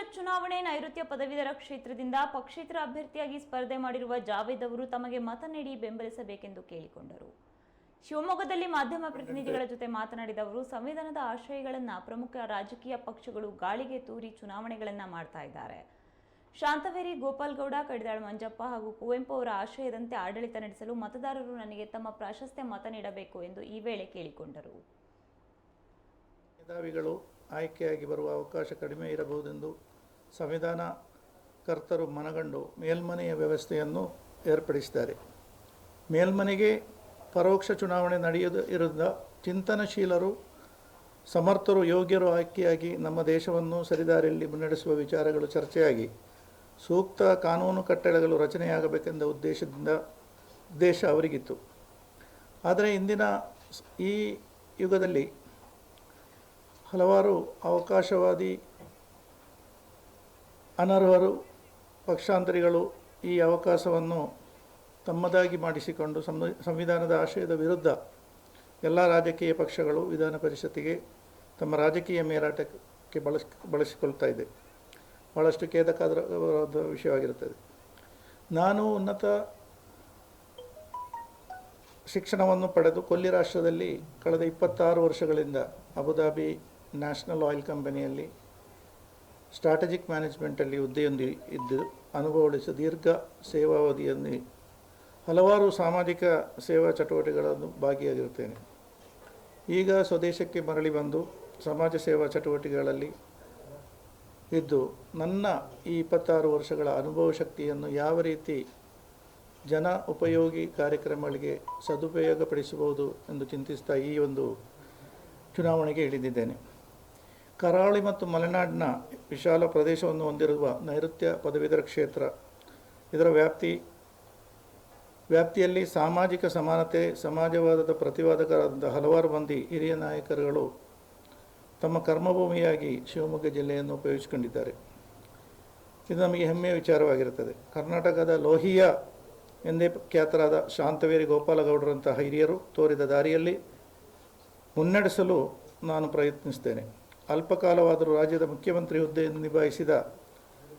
ಪರಿಷತ್ ಚುನಾವಣೆ ನೈಋತ್ಯ ಪದವೀಧರ ಕ್ಷೇತ್ರದಿಂದ ಪಕ್ಷೇತರ ಅಭ್ಯರ್ಥಿಯಾಗಿ ಸ್ಪರ್ಧೆ ಮಾಡಿರುವ ಜಾವೇದ್ ಅವರು ತಮಗೆ ಮತ ನೀಡಿ ಬೆಂಬಲಿಸಬೇಕೆಂದು ಕೇಳಿಕೊಂಡರು. ಶಿವಮೊಗ್ಗದಲ್ಲಿ ಮಾಧ್ಯಮ ಪ್ರತಿನಿಧಿಗಳ ಜೊತೆ ಮಾತನಾಡಿದ ಅವರು, ಸಂವಿಧಾನದ ಆಶಯಗಳನ್ನು ಪ್ರಮುಖ ರಾಜಕೀಯ ಪಕ್ಷಗಳು ಗಾಳಿಗೆ ತೂರಿ ಚುನಾವಣೆಗಳನ್ನ ಮಾಡ್ತಾ ಇದ್ದಾರೆ. ಶಾಂತವೇರಿ, ಗೋಪಾಲ್ಗೌಡ, ಕಡಿದಾಳ್ ಮಂಜಪ್ಪ ಹಾಗೂ ಕುವೆಂಪು ಅವರ ಆಶಯದಂತೆ ಆಡಳಿತ ನಡೆಸಲು ಮತದಾರರು ನನಗೆ ತಮ್ಮ ಪ್ರಾಶಸ್ತ್ಯ ಮತ ನೀಡಬೇಕು ಎಂದು ಈ ವೇಳೆ ಕೇಳಿಕೊಂಡರು. ಆಯ್ಕೆಯಾಗಿ ಬರುವ ಅವಕಾಶ ಕಡಿಮೆ ಇರಬಹುದೆಂದು ಸಂವಿಧಾನ ಕರ್ತರು ಮನಗಂಡು ಮೇಲ್ಮನೆಯ ವ್ಯವಸ್ಥೆಯನ್ನು ಏರ್ಪಡಿಸಿದ್ದಾರೆ. ಮೇಲ್ಮನೆಗೆ ಪರೋಕ್ಷ ಚುನಾವಣೆ ನಡೆಯದ ಇರುವುದ ಚಿಂತನಶೀಲರು, ಸಮರ್ಥರು, ಯೋಗ್ಯರು ಆಯ್ಕೆಯಾಗಿ ನಮ್ಮ ದೇಶವನ್ನು ಸರಿದಾರಿಯಲ್ಲಿ ಮುನ್ನಡೆಸುವ ವಿಚಾರಗಳು ಚರ್ಚೆಯಾಗಿ ಸೂಕ್ತ ಕಾನೂನು ಕಟ್ಟಳೆಗಳು ರಚನೆಯಾಗಬೇಕೆಂದ ಉದ್ದೇಶದಿಂದ ಉದ್ದೇಶ ಅವರಿಗಿತ್ತು. ಆದರೆ ಇಂದಿನ ಈ ಯುಗದಲ್ಲಿ ಹಲವಾರು ಅವಕಾಶವಾದಿ ಅನರ್ಹರು, ಪಕ್ಷಾಂತರಿಗಳು ಈ ಅವಕಾಶವನ್ನು ತಮ್ಮದಾಗಿ ಮಾಡಿಸಿಕೊಂಡು ಸಂವಿ- ಸಂವಿಧಾನದ ಆಶಯದ ವಿರುದ್ಧ ಎಲ್ಲ ರಾಜಕೀಯ ಪಕ್ಷಗಳು ವಿಧಾನ ಪರಿಷತ್ತಿಗೆ ತಮ್ಮ ರಾಜಕೀಯ ಮೇರಾಟಕ್ಕೆ ಬಳಸ್, ಬಳಸಿಕೊಳ್ತಾ ಇದೆ. ಭಾಳಷ್ಟು ಖೇದಕಾದ ವಿಷಯವಾಗಿರುತ್ತದೆ. ನಾನು ಉನ್ನತ ಶಿಕ್ಷಣವನ್ನು ಪಡೆದು ಕೊಲ್ಲಿ ರಾಷ್ಟ್ರದಲ್ಲಿ ಕಳೆದ ಇಪ್ಪತ್ತಾರು ವರ್ಷಗಳಿಂದ ಅಬುದಾಬಿ ನ್ಯಾಷನಲ್ ಆಯಿಲ್ ಕಂಪನಿಯಲ್ಲಿ ಸ್ಟ್ರಾಟಜಿಕ್ ಮ್ಯಾನೇಜ್ಮೆಂಟಲ್ಲಿ ಹುದ್ದೆಯೊಂದಿ ಇದ್ದು ಅನುಭವಿಸಿ ದೀರ್ಘ ಸೇವಾವಧಿಯಲ್ಲಿ ಹಲವಾರು ಸಾಮಾಜಿಕ ಸೇವಾ ಚಟುವಟಿಕೆಗಳನ್ನು ಭಾಗಿಯಾಗಿರುತ್ತೇನೆ. ಈಗ ಸ್ವದೇಶಕ್ಕೆ ಮರಳಿ ಬಂದು ಸಮಾಜ ಸೇವಾ ಚಟುವಟಿಕೆಗಳಲ್ಲಿ ಇದ್ದು ನನ್ನ ಈ ಇಪ್ಪತ್ತಾರು ವರ್ಷಗಳ ಅನುಭವ ಶಕ್ತಿಯನ್ನು ಯಾವ ರೀತಿ ಜನ ಉಪಯೋಗಿ ಕಾರ್ಯಕ್ರಮಗಳಿಗೆ ಸದುಪಯೋಗಪಡಿಸಬಹುದು ಎಂದು ಚಿಂತಿಸ್ತಾ ಈ ಒಂದು ಚುನಾವಣೆಗೆ ಇಳಿದಿದ್ದೇನೆ. ಕರಾವಳಿ ಮತ್ತು ಮಲೆನಾಡಿನ ವಿಶಾಲ ಪ್ರದೇಶವನ್ನು ಹೊಂದಿರುವ ನೈಋತ್ಯ ಪದವೀಧರ ಕ್ಷೇತ್ರ. ಇದರ ವ್ಯಾಪ್ತಿ, ವ್ಯಾಪ್ತಿಯಲ್ಲಿ ಸಾಮಾಜಿಕ ಸಮಾನತೆ, ಸಮಾಜವಾದದ ಪ್ರತಿವಾದಕರಾದಂಥ ಹಲವಾರು ಮಂದಿ ಹಿರಿಯ ನಾಯಕರುಗಳು ತಮ್ಮ ಕರ್ಮಭೂಮಿಯಾಗಿ ಶಿವಮೊಗ್ಗ ಜಿಲ್ಲೆಯನ್ನು ಉಪಯೋಗಿಸಿಕೊಂಡಿದ್ದಾರೆ. ಇದು ನಮಗೆ ಹೆಮ್ಮೆಯ ವಿಚಾರವಾಗಿರುತ್ತದೆ. ಕರ್ನಾಟಕದ ಲೋಹಿಯ ಎಂದೇ ಖ್ಯಾತರಾದ ಶಾಂತವೇರಿ ಗೋಪಾಲಗೌಡರಂತಹ ಹಿರಿಯರು ತೋರಿದ ದಾರಿಯಲ್ಲಿ ಮುನ್ನಡೆಸಲು ನಾನು ಪ್ರಯತ್ನಿಸ್ತೇನೆ. ಅಲ್ಪಕಾಲವಾದರೂ ರಾಜ್ಯದ ಮುಖ್ಯಮಂತ್ರಿ ಹುದ್ದೆಯನ್ನು ನಿಭಾಯಿಸಿದ